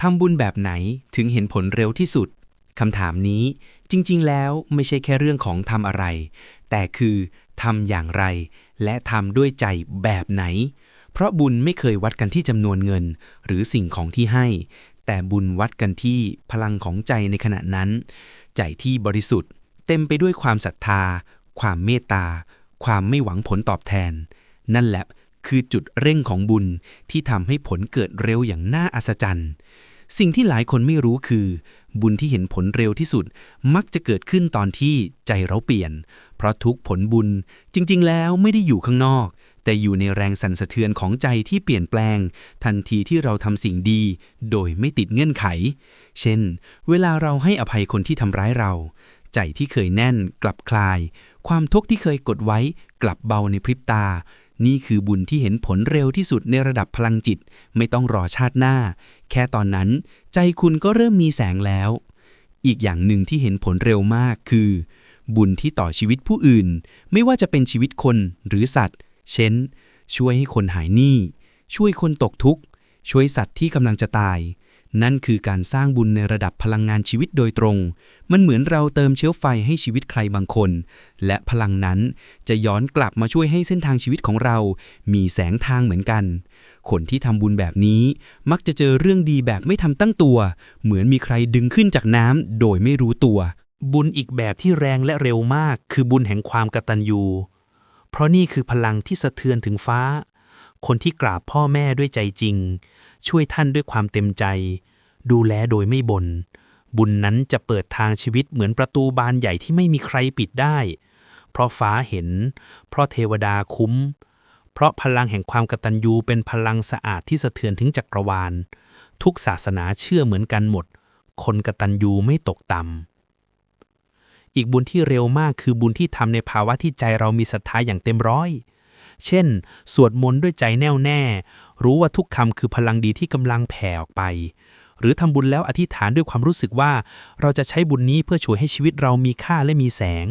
ทำบุญแบบไหนถึงเห็นผลเร็วที่สุดคำถามนี้จริง ๆ แล้วไม่ใช่แค่เรื่องของทำอะไร แต่คือทำอย่างไร และทำด้วยใจแบบไหน เพราะบุญไม่เคยวัดกันที่จำนวนเงิน หรือสิ่งของที่ให้ แต่บุญวัดกันที่พลังของใจในขณะนั้น ใจที่บริสุทธิ์ เต็มไปด้วยความศรัทธา ความเมตตา ความไม่หวังผลตอบแทน นั่นแหละคือจุดเร่งของบุญที่ทำให้ผลเกิดเร็วอย่างน่าอัศจรรย์ สิ่งที่หลายคนไม่รู้คือ บุญที่เห็นผลเร็วที่สุด มักจะเกิดขึ้นตอนที่ใจเราเปลี่ยน เพราะทุกผลบุญจริง ๆ แล้วไม่ได้อยู่ข้างนอก แต่อยู่ในแรงสั่นสะเทือนของใจที่เปลี่ยนแปลง ทันทีที่เราทำสิ่งดี โดยไม่ติดเงื่อนไข เช่น เวลาเราให้อภัยคนที่ทำร้ายเรา ใจที่เคยแน่น กลับคลาย ความทุกข์ที่เคยกดไว้ กลับเบาในพริบตา นี่คือบุญที่เห็นผลเร็วที่สุดในระดับพลังจิต ไม่ต้องรอชาติหน้า แค่ตอนนั้น ใจคุณก็เริ่มมีแสงแล้ว อีกอย่างหนึ่งที่เห็นผลเร็วมากคือ บุญที่ต่อชีวิตผู้อื่น ไม่ว่าจะเป็นชีวิตคนหรือสัตว์ เช่น ช่วยให้คนหายหนี้ ช่วยคนตกทุกข์ ช่วยสัตว์ที่กำลังจะตาย นั่นคือการสร้างบุญในระดับพลังงานชีวิตโดยตรง มันเหมือนเราเติมเชื้อไฟให้ชีวิตใครบางคน และพลังนั้นจะย้อนกลับมาช่วยให้เส้นทางชีวิตของเรา มีแสงทางเหมือนกัน คนที่ทำบุญแบบนี้มักจะเจอเรื่องดีแบบไม่ทำตั้งตัว เหมือนมีใครดึงขึ้นจากน้ำโดยไม่รู้ตัว บุญอีกแบบที่แรงและเร็วมาก คือบุญแห่งความกตัญญู เพราะนี่คือพลังที่สะเทือนถึงฟ้า คนที่กราบพ่อแม่ด้วยใจจริง ช่วยท่านด้วยความเต็มใจ ดูแลโดยไม่บน่นบุญนั้นจะเปิดทางชีวิตเหมือนประตูบานใหญ่ที่ไม่มีใครปิดได้ เพราะฟ้าเห็น เพราะเทวดาคุ้ม เพราะพลังแห่งความกตัญญูเป็นพลังสะอาดที่สะเทือนถึงจักรวาล ทุกศาสนาเชื่อเหมือนกันหมด คนกตัญญูไม่ตกต่ำอีกบุญที่เร็วมากคือบุญที่ทำในภาวะที่ใจเรามีศรัทธาอย่างเต็มร้อย เช่น สวดมนต์ด้วยใจแน่วแน่ รู้ว่าทุกคำคือพลังดีที่กำลังแผ่ออกไป หรือทำบุญแล้วอธิษฐานด้วยความรู้สึกว่า เราจะใช้บุญนี้เพื่อช่วยให้ชีวิตเรามีค่าและมีแสง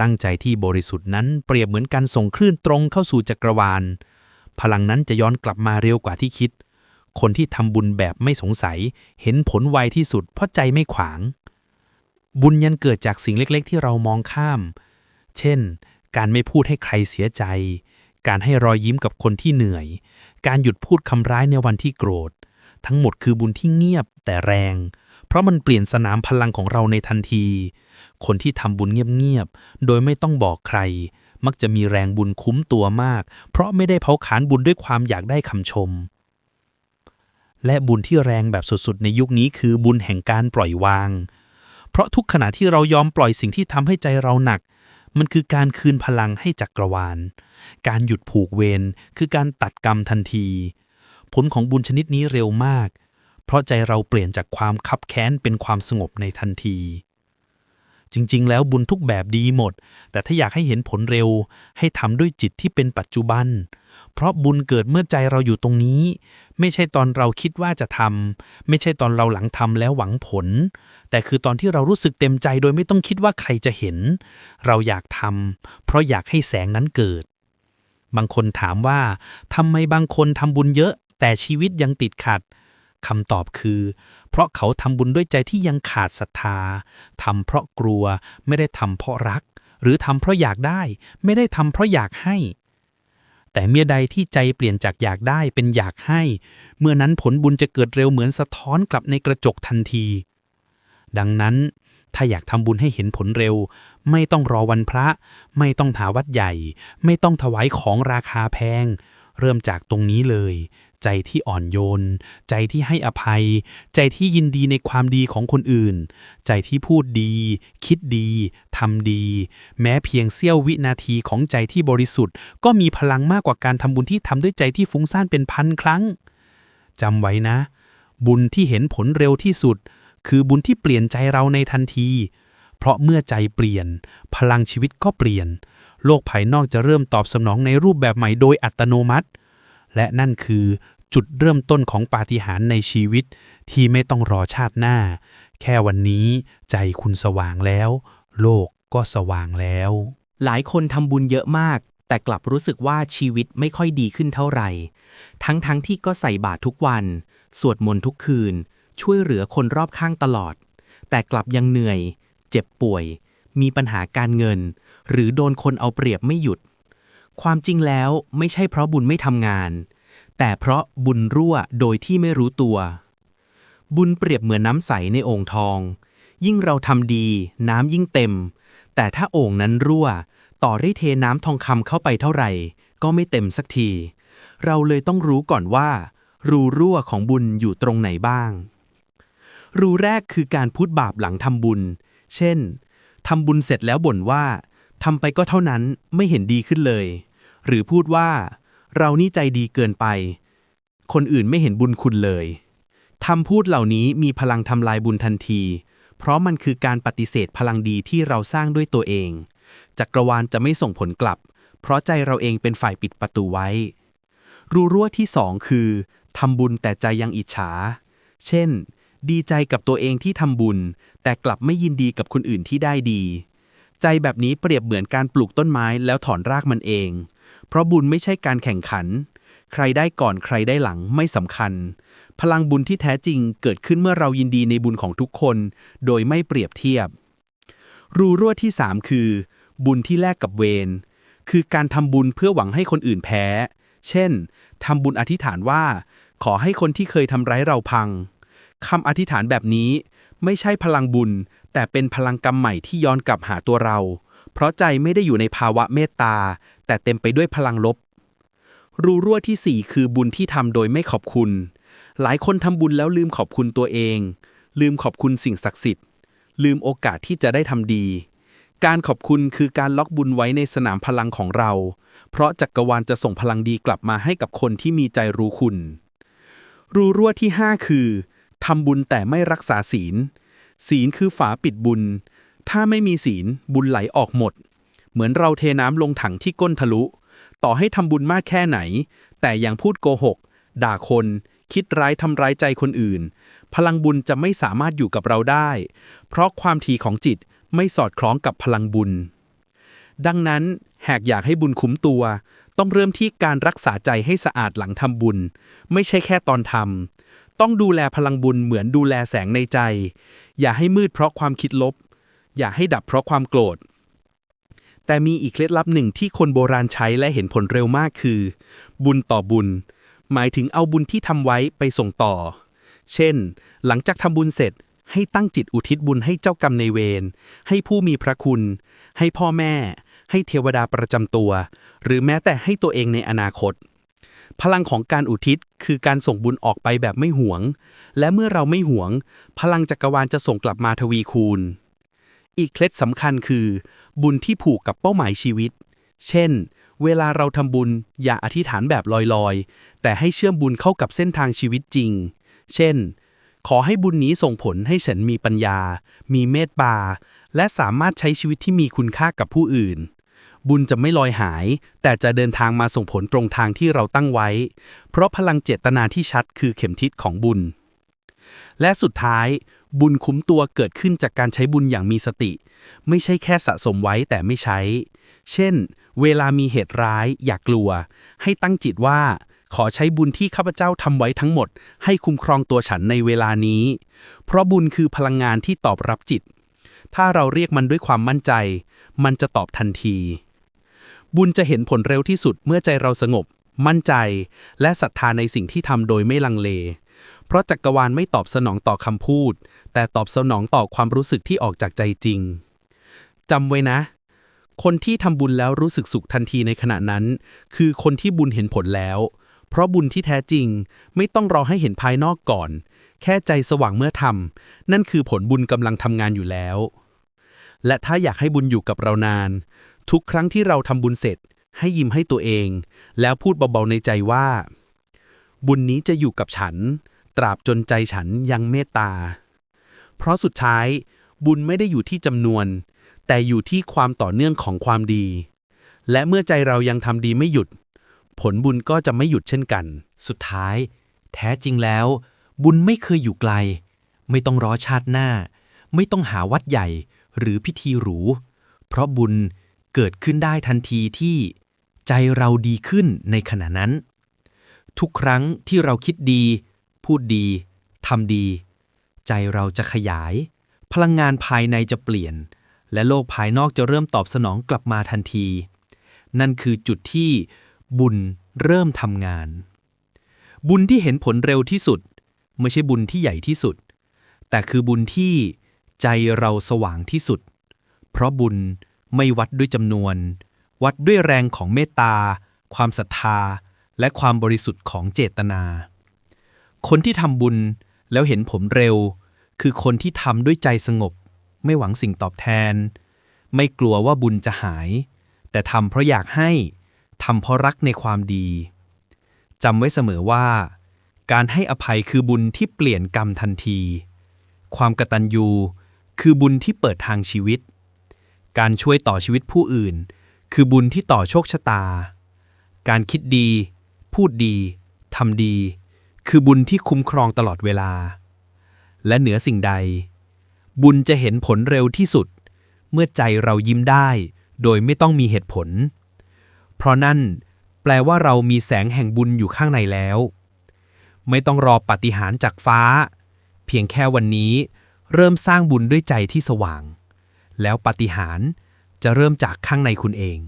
ตั้งใจที่บริสุทธิ์นั้นเปรียบเหมือนการส่งคลื่นตรงเข้าสู่จักรวาล พลังนั้นจะย้อนกลับมาเร็วกว่าที่คิด คนที่ทำบุญแบบไม่สงสัย เห็นผลไวที่สุด เพราะใจไม่ขวาง บุญยันเกิดจากสิ่งเล็ก ๆ ที่เรามองข้าม เช่น การไม่พูดให้ใครเสียใจ การให้รอยยิ้มกับคนที่เหนื่อย การหยุดพูดคำร้ายในวันที่โกรธ ทั้งหมดคือบุญที่เงียบแต่แรง เพราะมันเปลี่ยนสนามพลังของเราในทันที คนที่ทำบุญเงียบๆ โดยไม่ต้องบอกใคร มักจะมีแรงบุญคุ้มตัวมาก เพราะไม่ได้เผาขานบุญด้วยความอยากได้คำชม และบุญที่แรงแบบสุดๆ ในยุคนี้คือบุญแห่งการปล่อยวาง เพราะทุกขณะที่เรายอมปล่อยสิ่งที่ทำให้ใจเราหนัก มันคือการคืนพลังให้จักรวาล การหยุดผูกเวรคือการตัดกรรมทันที ผลของบุญชนิดนี้เร็วมาก เพราะใจเราเปลี่ยนจากความคับแค้นเป็นความสงบในทันที จริง ๆ แล้วบุญทุกแบบดีหมด แต่ถ้าอยากให้เห็นผลเร็ว ให้ทำด้วยจิตที่เป็นปัจจุบัน เพราะบุญเกิดเมื่อใจเราอยู่ตรงนี้ ไม่ใช่ตอนเราคิดว่าจะทำไม่ใช่ตอนเราหลังทำแล้วหวังผล แต่คือตอนที่เรารู้สึกเต็มใจโดยไม่ต้องคิดว่าใครจะเห็น เราอยากทำเพราะอยากให้แสงนั้นเกิด บางคนถามว่าทำไมบางคนทำบุญเยอะ แต่ชีวิตยังติดขัดคำตอบคือ เพราะเขาทำบุญด้วยใจที่ยังขาดศรัทธาทำเพราะกลัวไม่ได้ทำเพราะรัก หรือทำเพราะอยากได้ ไม่ได้ทำเพราะอยากให้ แต่เมื่อใดที่ใจเปลี่ยนจากอยากได้เป็นอยากให้ เมื่อนั้นผลบุญจะเกิดเร็วเหมือนสะท้อนกลับในกระจกทันที ดังนั้นถ้าอยากทำบุญให้เห็นผลเร็ว ไม่ต้องรอวันพระ ไม่ต้องหาวัดใหญ่ ไม่ต้องถวายของราคาแพง เริ่มจากตรงนี้เลย ใจที่อ่อนโยน ใจที่ให้อภัย ใจที่ยินดีในความดีของคนอื่น ใจที่พูดดี คิดดีทำดี แม้เพียงเสี้ยววินาทีของใจที่บริสุทธิ์ ก็มีพลังมากกว่าการทำบุญที่ทำด้วยใจที่ฟุ้งซ่านเป็นพันครั้งจำไว้นะ บุญที่เห็นผลเร็วที่สุด คือบุญที่เปลี่ยนใจเราในทันที เพราะเมื่อใจเปลี่ยน พลังชีวิตก็เปลี่ยน โลกภายนอกจะเริ่มตอบสนองในรูปแบบใหม่โดยอัตโนมัติ และนั่นคือ จุดเริ่มต้นของปาฏิหาริย์ในชีวิตที่ไม่ต้องรอชาติหน้า แค่วันนี้ใจคุณสว่างแล้ว โลกก็สว่างแล้ว หลายคนทำบุญเยอะมาก แต่กลับรู้สึกว่าชีวิตไม่ค่อยดีขึ้นเท่าไหร่ ทั้งๆทที่ก็ใส่บาตรทุกวัน สวดมนต์ทุกคืน ช่วยเหลือคนรอบข้างตลอด แต่กลับยังเหนื่อย เจ็บป่วย มีปัญหาการเงิน หรือโดนคนเอาเปรียบไม่หยุด ความจริงแล้วไม่ใช่เพราะบุญไม่ทำงาน แต่เพราะบุญรั่วโดยที่ไม่รู้ตัว บุญเปรียบเหมือนน้ำใสในโอ่งทอง ยิ่งเราทำดีน้ำยิ่งเต็ม แต่ถ้าโอ่งนั้นรั่ว ต่อได้เทน้ำทองคำเข้าไปเท่าไหร่ ก็ไม่เต็มสักที เราเลยต้องรู้ก่อนว่า รูรั่วของบุญอยู่ตรงไหนบ้าง รูแรกคือการพูดบาปหลังทำบุญ เช่นทำบุญเสร็จแล้วบ่นว่าทำไปก็เท่านั้นไม่เห็นดีขึ้นเลย หรือพูดว่า เรานี่ใจดีเกินไป คนอื่นไม่เห็นบุญคุณเลยคำพูดเหล่านี้มีพลังทำลายบุญทันที เพราะมันคือการปฏิเสธพลังดีที่เราสร้างด้วยตัวเอง จักรวาลจะไม่ส่งผลกลับ เพราะใจเราเองเป็นฝ่ายปิดประตูไว้ รูรั่วที่สองคือทำบุญแต่ใจยังอิจฉา เช่น ดีใจกับตัวเองที่ทำบุญ แต่กลับไม่ยินดีกับคนอื่นที่ได้ดี ใจแบบนี้เปรียบเหมือนการปลูกต้นไม้แล้วถอนรากมันเอง เพราะบุญไม่ใช่การแข่งขัน ใครได้ก่อนใครได้หลังไม่สำคัญ พลังบุญที่แท้จริงเกิดขึ้นเมื่อเรายินดีในบุญของทุกคน โดยไม่เปรียบเทียบ รูรั่วที่ 3 คือ บุญที่แลกกับเวร คือการทำบุญเพื่อหวังให้คนอื่นแพ้ เช่นทำบุญอธิษฐานว่า ขอให้คนที่เคยทำร้ายเราพังคำอธิษฐานแบบนี้ไม่ใช่พลังบุญ แต่เป็นพลังกรรมใหม่ที่ย้อนกลับหาตัวเรา เพราะใจไม่ได้อยู่ในภาวะเมตตา แต่เต็มไปด้วยพลังลบ รูรั่วทีสี่ 4 คือบุญที่ทำโดยไม่ขอบคุณ หลายคนทำบุญแล้วลืมขอบคุณตัวเอง ลืมขอบคุณสิ่งศักดิ์สิทธิ์ ลืมโอกาสที่จะได้ทำดี การขอบคุณคือการล็อกบุญไว้ในสนามพลังของเรา เพราะจักรวาลจะส่งพลังดีกลับมาให้กับคนที่มีใจรู้คุณ รูรั่วที่ 5 คือทำบุญแต่ไม่รักษาศีล ศีลคือฝาปิดบุญ ถ้าไม่มีศีลบุญไหลออกหมด เหมือนเราเทน้ำลงถังที่ก้นทะลุ ต่อให้ทำบุญมากแค่ไหน แต่ยังพูดโกหก ด่าคน คิดร้ายทำร้ายใจคนอื่น พลังบุญจะไม่สามารถอยู่กับเราได้ เพราะความถี่ของจิตไม่สอดคล้องกับพลังบุญ ดังนั้นหากอยากให้บุญคุ้มตัว ต้องเริ่มที่การรักษาใจให้สะอาดหลังทำบุญ ไม่ใช่แค่ตอนทำ ต้องดูแลพลังบุญเหมือนดูแลแสงในใจ อย่าให้มืดเพราะความคิดลบ อย่าให้ดับเพราะความโกรธ แต่มีอีกเคล็ดลับหนึ่งที่คนโบราณใช้และเห็นผลเร็วมากคือ บุญต่อบุญ หมายถึงเอาบุญที่ทำไว้ไปส่งต่อ เช่น หลังจากทำบุญเสร็จให้ตั้งจิตอุทิศบุญให้เจ้ากรรมในเวร ให้ผู้มีพระคุณ ให้พ่อแม่ ให้เทวดาประจำตัว หรือแม้แต่ให้ตัวเองในอนาคต พลังของการอุทิศคือการส่งบุญออกไปแบบไม่หวง และเมื่อเราไม่หวง พลังจักรวาลจะส่งกลับมาทวีคูณ อีกเคล็ดสำคัญคือ บุญที่ผูกกับเป้าหมายชีวิต เช่น เวลาเราทำบุญอย่าอธิษฐานแบบลอยๆ แต่ให้เชื่อมบุญเข้ากับเส้นทางชีวิตจริง เช่น ขอให้บุญนี้ส่งผลให้ฉันมีปัญญา มีเมตตาและสามารถใช้ชีวิตที่มีคุณค่ากับผู้อื่น บุญจะไม่ลอยหาย แต่จะเดินทางมาส่งผลตรงทางที่เราตั้งไว้ เพราะพลังเจตนาที่ชัดคือเข็มทิศของบุญ และสุดท้าย บุญคุ้มตัวเกิดขึ้นจากการใช้บุญอย่างมีสติ ไม่ใช่แค่สะสมไว้แต่ไม่ใช้ เช่น เวลามีเหตุร้าย อย่ากกลัว ให้ตั้งจิตว่าขอใช้บุญที่ข้าพเจ้าทำไว้ทั้งหมด ให้คุ้มครองตัวฉันในเวลานี้ เพราะบุญคือพลังงานที่ตอบรับจิต ถ้าเราเรียกมันด้วยความมั่นใจ มันจะตอบทันที บุญจะเห็นผลเร็วที่สุดเมื่อใจเราสงบ มั่นใจ และศรัทธาในสิ่งที่ทำโดยไม่ลังเล เพราะจักรวาลไม่ตอบสนองต่อคำพูด แต่ตอบสนองต่อความรู้สึกที่ออกจากใจจริงจำไว้นะ คนที่ทำบุญแล้วรู้สึกสุขทันทีในขณะนั้น คือคนที่บุญเห็นผลแล้ว เพราะบุญที่แท้จริงไม่ต้องรอให้เห็นภายนอกก่อน แค่ใจสว่างเมื่อทำนั่นคือผลบุญกำลังทำงานอยู่แล้ว และถ้าอยากให้บุญอยู่กับเรานาน ทุกครั้งที่เราทำบุญเสร็จ ให้ยิ้มให้ตัวเอง แล้วพูดเบาๆในใจว่า บุญนี้จะอยู่กับฉัน ตราบจนใจฉันยังเมตตา เพราะสุดท้าย บุญไม่ได้อยู่ที่จำนวน แต่อยู่ที่ความต่อเนื่องของความดี และเมื่อใจเรายังทำดีไม่หยุด ผลบุญก็จะไม่หยุดเช่นกัน สุดท้าย แท้จริงแล้ว บุญไม่เคยอยู่ไกล ไม่ต้องรอชาติหน้า ไม่ต้องหาวัดใหญ่ หรือพิธีหรู เพราะบุญ เกิดขึ้นได้ทันทีที่ใจเราดีขึ้นในขณะนั้น ทุกครั้งที่เราคิดดี พูดดีทำดี ใจเราจะขยาย พลังงานภายในจะเปลี่ยน และโลกภายนอกจะเริ่มตอบสนองกลับมาทันที นั่นคือจุดที่บุญเริ่มทำงาน บุญที่เห็นผลเร็วที่สุด ไม่ใช่บุญที่ใหญ่ที่สุด แต่คือบุญที่ใจเราสว่างที่สุด เพราะบุญ ไม่วัดด้วยจำนวน วัดด้วยแรงของเมตตา ความศรัทธา และความบริสุทธิ์ของเจตนา คนที่ทำบุญแล้วเห็นผลเร็ว คือคนที่ทำด้วยใจสงบ ไม่หวังสิ่งตอบแทน ไม่กลัวว่าบุญจะหาย แต่ทำเพราะอยากให้ทำเพราะรักในความดีจำไว้เสมอว่า การให้อภัยคือบุญที่เปลี่ยนกรรมทันที ความกตัญญูคือบุญที่เปิดทางชีวิต การช่วยต่อชีวิตผู้อื่น คือบุญที่ต่อโชคชะตา การคิดดี พูดดีทำดี คือบุญที่คุ้มครองตลอดเวลา และเหนือสิ่งใด บุญจะเห็นผลเร็วที่สุด เมื่อใจเรายิ้มได้ โดยไม่ต้องมีเหตุผล เพราะนั่นแปลว่าเรามีแสงแห่งบุญอยู่ข้างในแล้ว ไม่ต้องรอปาฏิหาริย์จากฟ้า เพียงแค่วันนี้เริ่มสร้างบุญด้วยใจที่สว่าง แล้วปฏิหารจะเริ่มจากข้างในคุณเอง